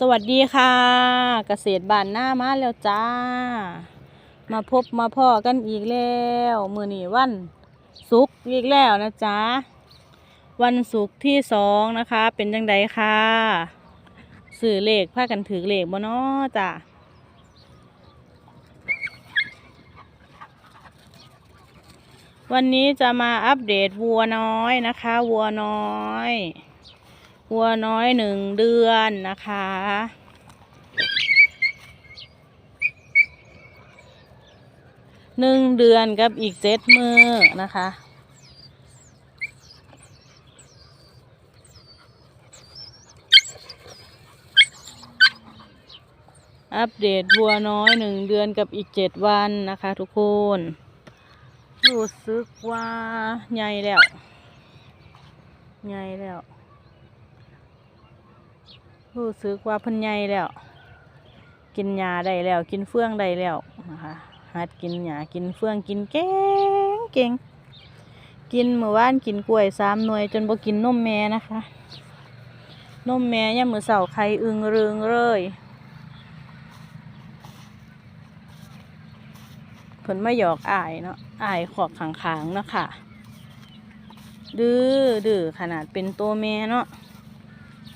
สวัสดีค่ะ เกษตรบ้านหน้ามาแล้วจ้า มาพบมาพ่อกันอีกแล้วมือหนีวันศุกร์อีกแล้วนะจ๊ะวันศุกร์ที่สองนะคะ เป็นจังไดค่ะสื่อเลขพากันถือเลขบ่นาะจ้ะวันนี้จะมาอัปเดตวัวน้อยนะคะ วัวน้อย วัวน้อยหนึ่งเดือนนะคะ หนึ่งเดือนกับอีกเจ็ดมือนะคะ อัปเดตวัวน้อยหนึ่งเดือนกับอีกเจ็ดวันนะคะทุกคน รู้สึกว่าใหญ่แล้ว ใหญ่แล้ว รู้สึกว่าเพันใหญ่แล้ว กินหญ้าได้แล้ว กินเฟื่องได้แล้วนะคะหัดกินหญ้ากินเฟื่องกินเก่งเก่งกินเมื่อวานกินกล้วยสามหน่วย จนบ่กินนมแม่นะคะนมแม่ย่ามมือเสาไข่อึงเรึงเลยเพิ่นไม่หยอกอายเนาะอายขอกขางๆเนาะค่ะดื้อดื้อขนาดเป็นตัวแม่เนาะ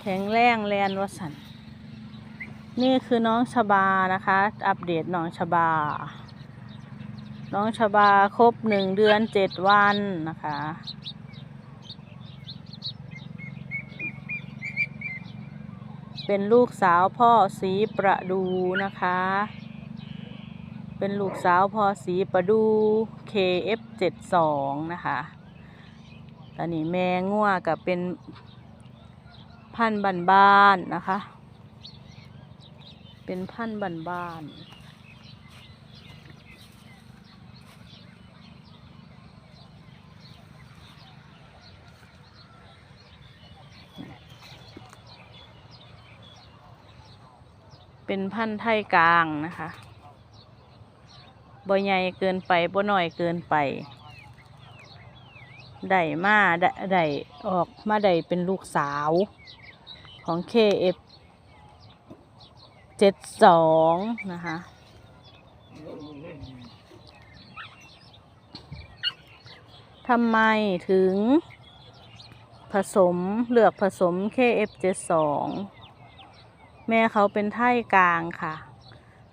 แข็งแรงแลนวสัน นี่คือน้องชบานะคะ อัปเดตน้องชบา น้องชบาครบหนึ่งเดือนเจ็ดวันนะคะ เป็นลูกสาวพ่อสีประดูนะคะ เป็นลูกสาวพ่อสีประดู KF72 นะคะ ตอนนี้แม่งัวกับเป็น พันธุ์บ้านๆนะคะ เป็นพันธุ์บ้านๆเป็นพันธุ์ไทยกลางนะคะบ่ใหญ่เกินไปบ่น้อยเกินไป ได้มาได้ออกมาได้เป็นลูกสาว ของ KF 72 นะคะ ทำไมถึงผสมเลือกผสม KF72 แม่เขาเป็นไท่กลางค่ะ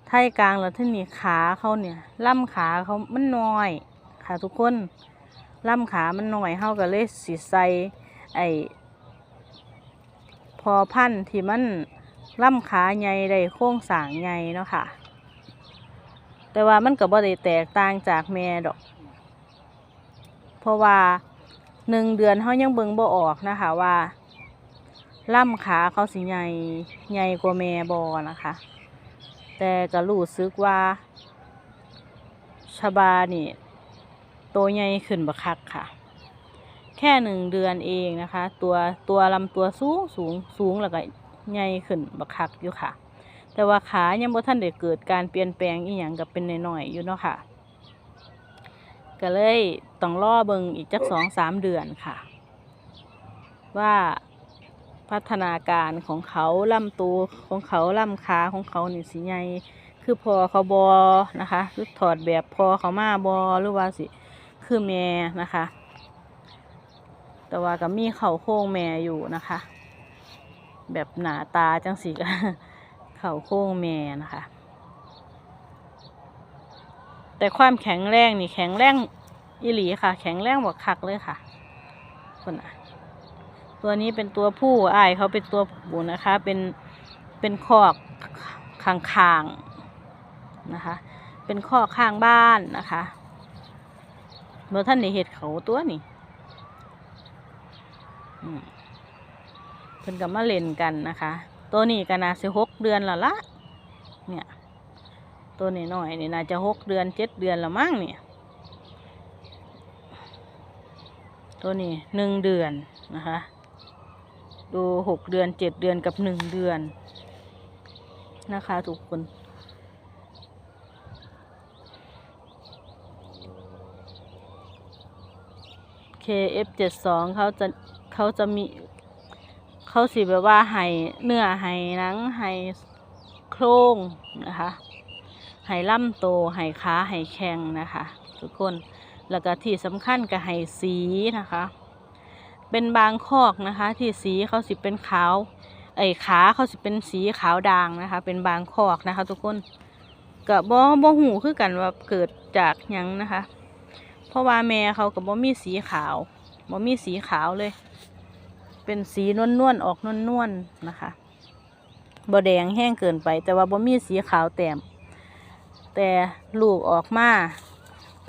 ไท่กลางแล้วที่นี่ขาเขาเนี่ยล่ำขาเขามันน้อยค่ะทุกคนล่ำขามันน้อยเฮาก็เลยสิใส่ไอ อพันธุ์ที่มันล่ำขาใหญ่ได้โค้งสางใหญ่เนาะค่ะ แต่ว่ามันก็บ่ได้แตกต่างจากแม่ดอก เพราะว่าหนึ่งเดือนเขายังเบิ่งบ่ออกนะคะว่าล่ำขาเขาสิใหญ่ใหญ่กว่าแม่บ่นะคะ แต่ก็รู้สึกว่าชบานี่โตใหญ่ขึ้นบักคักค่ะ แค่หนึ่งเดือนเองนะคะ ตัวตัวลำตัวสูงสูงสูงแล้วก็ใหญ่ขึ้นบักคักอยู่ค่ะ แต่ว่าขายังบ่ทันได้เกิดการเปลี่ยนแปลงอีหยังกับเป็นน้อยๆอยู่เนาะค่ะ ก็เลยต้องรอเบิงอีกจักสองสามเดือนค่ะ ว่าพัฒนาการของเขาลำตัวของเขาลำขาของเขานี่สิใหญ่คือพอเขาบอนะคะหรือถอดแบบพอเขามาบอหรือว่าสิคือแม่นะคะ แต่ว่าก็มีเข่าโค้งแม่อยู่นะคะ แบบหนาตาจังสีก็เข่าโค้งแม่นะคะ แต่ความแข็งแรงนี่แข็งแรงอีหลีค่ะ แข็งแรงบวกคักเลยค่ะคนน่ะตัวนี้เป็นตัวผู้อายเขาเป็นตัวผู้นะคะ เป็นเป็นคอกข้างๆนะคะ เป็นคอกข้างบ้านนะคะเมื่อท่านได้เห็ดเขาตัวนี่ เพิ่นกับมาเล่นกันนะคะ ตัวนี้ก็น่าสิหกเดือนและละ เนี่ย ตัวนี้หน้อยนี่น่าจะหกเดือนเจ็ดเดือนละมั้งเนี่ย ตัวนี้หนึ่งเดือนนะคะ ดูหกเดือนเจ็ดเดือนกับหนึ่งเดือนนะคะทุกคน KF 7 2 เขาจะ เขาจะมี เขาสิแบบว่าให้เนื้อให้หนังให้โครงนะคะให้ล่ำโตให้ขาให้แข็งนะคะ ทุกคนแล้วก็ที่สำคัญก็ให้สีนะคะ เป็นบางคอกนะคะ ที่สีเขาสิเป็นขาวไอ้ขาเขาสิเป็นสีขาวด่างนะคะ เป็นบางคอกนะคะ ทุกคนก็บ่บ่หูคือกันว่าเกิดจากยังนะคะ เพราะว่าแม่เขาก็บ่มีสีขาว บ่มีสีขาวเลย เป็นสีนวลนวลๆออกนวลนวลๆนะคะบ่แดงแห้งเกินไป แต่ว่าบ่มีสีขาวแต้มแต่ลูกออกมา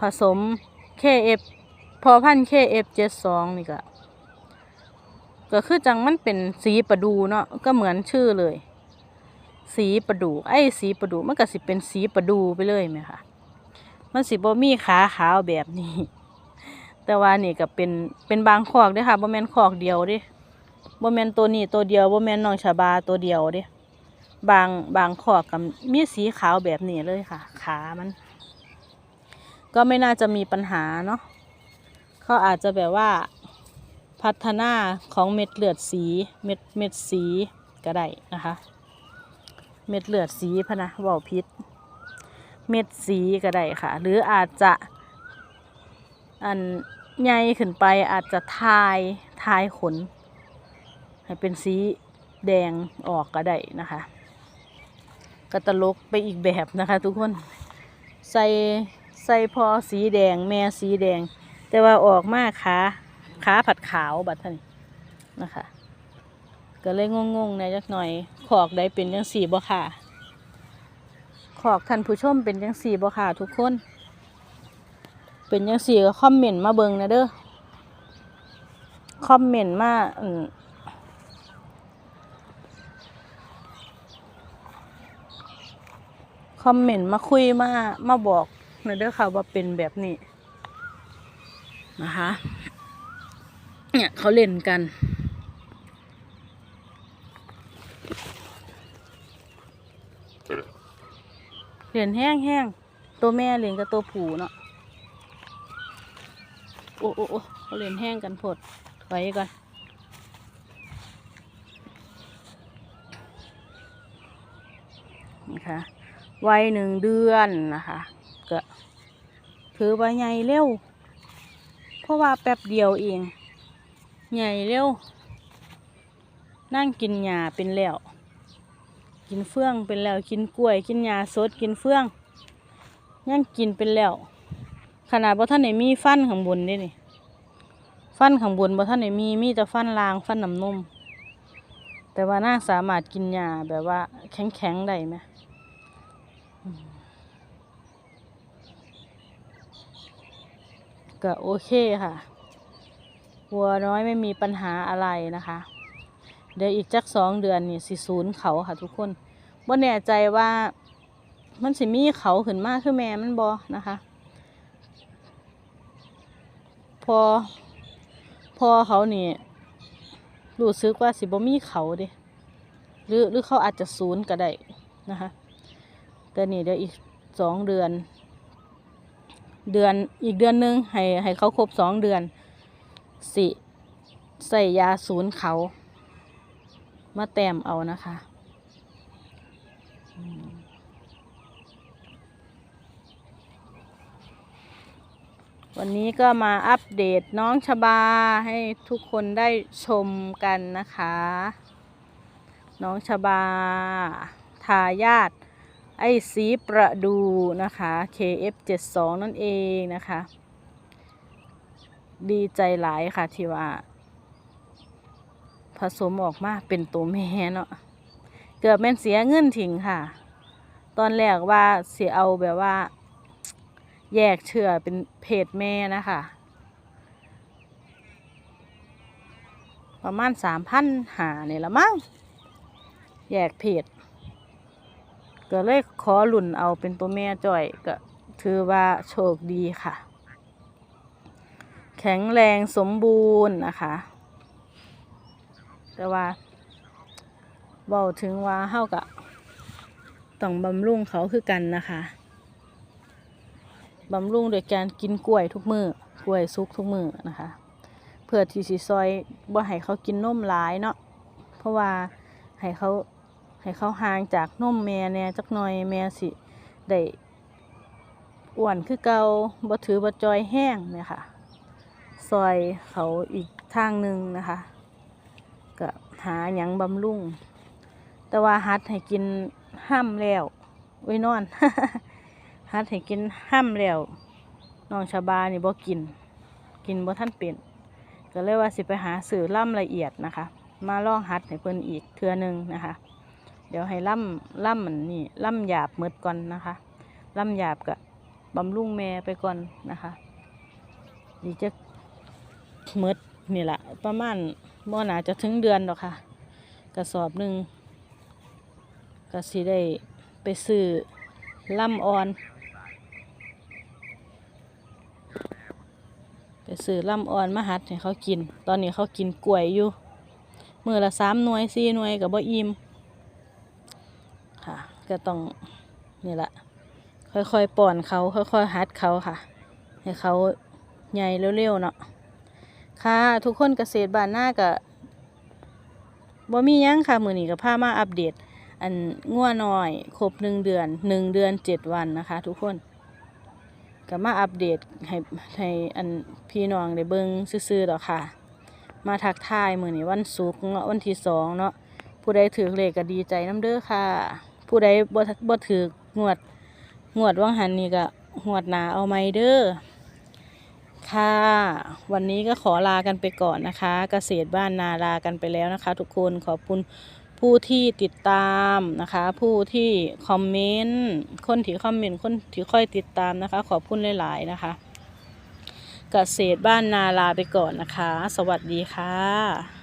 ผสม KF พอพันธุ์ KF72 นี่ก็ก็คือจังมันเป็นสีประดูเนาะก็เหมือนชื่อเลย สีประดูไอ้สีประดูมันก็สิเป็นสีประดูไปเลยไหมคะมันสิบ่มีขาขาวแบบนี้ แต่ว่านี่ก็เป็นเป็นบางคอกเด้ค่ะบ่แม่นคอกเดียวเด้บ่แม่นตัวนี้ตัวเดียวบ่แม่นน้องชาบาตัวเดียวเด้บางบางคอกก็มีสีขาวแบบนี้เลยค่ะ ขามัน ก็ไม่น่าจะมีปัญหาเนาะเขาอาจจะแบบว่าพัฒนาของเม็ดเลือดสีเม็ดเม็ดสีก็ได้นะคะ เม็ดเลือดสีพะนะเว่าพิษ เม็ดสีก็ได้ค่ะ หรืออาจจะอัน ใหญ่ขึ้นไปอาจจะทายทายขน ให้เป็นสีแดงออกก็ได้นะคะก็ตลกไปอีกแบบนะคะ ทุกคนใส่ใส่พอสีแดงแม่สีแดง แต่ว่าออกมาขาขาผัดขาวบัดท่านนะคะ ก็เลยงงๆในจักหน่อยขอกได้เป็นจังสีบ่ค่ะขอกท่านผู้ชมเป็นจังสีบ่ค่ะทุกคน เป็นจังสี่ก็คอมเมนต์มาเบิงนะเด้อคอมเมนต์มาอืมคอมเมนต์มาคุยมามาบอกนะเด้อค่ะว่าเป็นแบบนี้นะคะ เนี่ยเขาเล่นกันเล่นแห้งแห้งๆตัวแม่เล่นกับตัวผูเนาะ โอ้โอ้โอ้เขาเล่นแห้งกันพดไว้ก่อนนะคะวัยหนึ่งเดือนนะคะก็ถือว่าใหญ่เร็ว เพราะว่าแป๊บเดียวเอง ใหญ่เร็ว นั่งกินหญ้าเป็นแล้ว กินเฟื่องเป็นแล้ว กินกล้วย กินหญ้าสด กินเฟื่อง ยังกินเป็นแล้ว ขนาดบ่ท่านไหนมีฟันข้างบนเด้นี่ฟันข้างบนบ่ท่านไหนมีมีแต่ฟันลางฟันน้ำนมแต่ว่านางสามารถกินหญ้าแบบว่า แข็งๆได้ไหมอืมก็โอเคค่ะ วัวน้อยไม่มีปัญหาอะไรนะคะ เดี๋ยวอีกจักสองเดือนนี่สิศูนย์เขาค่ะทุกคนบ่แน่ใจว่ามันสิมีเขาขึ้นมากคือแม่มันบอนะคะ พอพอเขานี่รู้สึกว่าสิบ่มีเขาเด้หรือหรือเขาอาจจะศูนย์ก็ได้นะคะ แต่นี่เดี๋ยวอีกสองเดือน เดือนอีกเดือนหนึงให้ให้เขาครบสองเดือนสิใส่ยาศูนย์เขา มาแต้มเอานะคะ วันนี้ก็มาอัปเดตน้องชบาให้ทุกคนได้ชมกันนะคะ น้องชบา ทายาทไอ้สีประดูนะคะ KF72 นั่นเองนะคะ ดีใจหลายค่ะที่ว่า ผสมออกมาเป็นตัวแม่เนาะเกือบแม่นเสียเงินทิ้งค่ะ ตอนแรกว่าเสียเอาแบบว่า แยกเชื่อเป็นเพศแม่นะคะ ประมาณสามพันหาเนี่ยละมั้งแยกเพศก็เลยขอหลุ่นเอาเป็นตัวแม่จ่อยก็ถือว่าโชคดีค่ะ แข็งแรงสมบูรณ์นะคะ แต่ว่าเบาถึงว่าเฮากะต้องบำรุงเขาคือกันนะคะ บำรุงโดยการกินกล้วยทุกมือ้อกล้วยซุกทุกมื้อนะคะ เพื่อที่สิซอยบ่ให้เขากินนมหลายเนาะเพราะว่าให้เขาให้เขาห่างจากนมแม่แน่จักหน่อยแม่สิได้อ้วนคือเกาบ่ถือบ่จอยแห้งเนี่ยค่ะ ซอยเขาอีกทางหนึ่งนะคะก็หาหยังบำรุง แต่ว่าฮัดให้กินห้ามแล้วไว้นอน ฮัดให้กินห้ามแล้วน้องชาบานี่บ่กิน กินบ่ท่านเป็น ก็เลยว่าสิไปหาสื่อล่ำละเอียดนะคะ มาลองฮัดให้เพิ่นอีกเทื่อหนึงนะคะ เดี๋ยวให้ล่ำล่ำมันนี่ล่ำหยาบหมดก่อนนะคะล่ำหยาบกับบำรุงแม่ไปก่อนนะคะดีจะหมดนี่แหละประมาณบ่หนาจะถึงเดือนหรอกค่ะ กระสอบหนึ่งก็สิได้ไปซื้อล่ำอ่อน ไปซื้อล่ำอ่อนมาหัดให้เขากิน ตอนนี้เขากินกล้วยอยู่มือละสามหน่วยสี่หน่วยกับบ่อิ่มค่ะ ก็ต้องนี่แหละค่อยๆป้อนเขาค่อยๆหัดเขาค่ะ ให้เขาใหญ่เร็วๆเนาะค่ะ ทุกคนเกษตรบ้านหน้าก็บ่มียังค่ะ มือนี้ก็พามาอัปเดต อันง่วน้อยครบหนึ่งเดือนหนึ่งเดือนเจ็ดวันนะคะ ทุกคน ก็มาอัปเดตให้ให้อันพี่น้องได้เบิ่งซื่อๆดอกค่ะ มาทักทายมื้อนี้วันศุกร์เนาะวันที่สองเนาะผู้ใดถือเลขก็ดีใจน้ำเด้อค่ะ ผู้ใดบ่บ่ถืองวดงวดว่างหันนี่ก็งวดหนาเอาไหมเด้อค่ะ วันนี้ก็ขอลากันไปก่อนนะคะ เกษตรบ้านนาลากันไปแล้วนะคะ ทุกคนขอบคุณ ผู้ที่ติดตามนะคะ ผู้ที่คอมเมนต์คนที่คอมเมนต์คนที่ค่อยติดตามนะคะ ขอบคุณหลาย ๆ นะคะเกษตรบ้านนาลาไปก่อนนะคะ สวัสดีค่ะ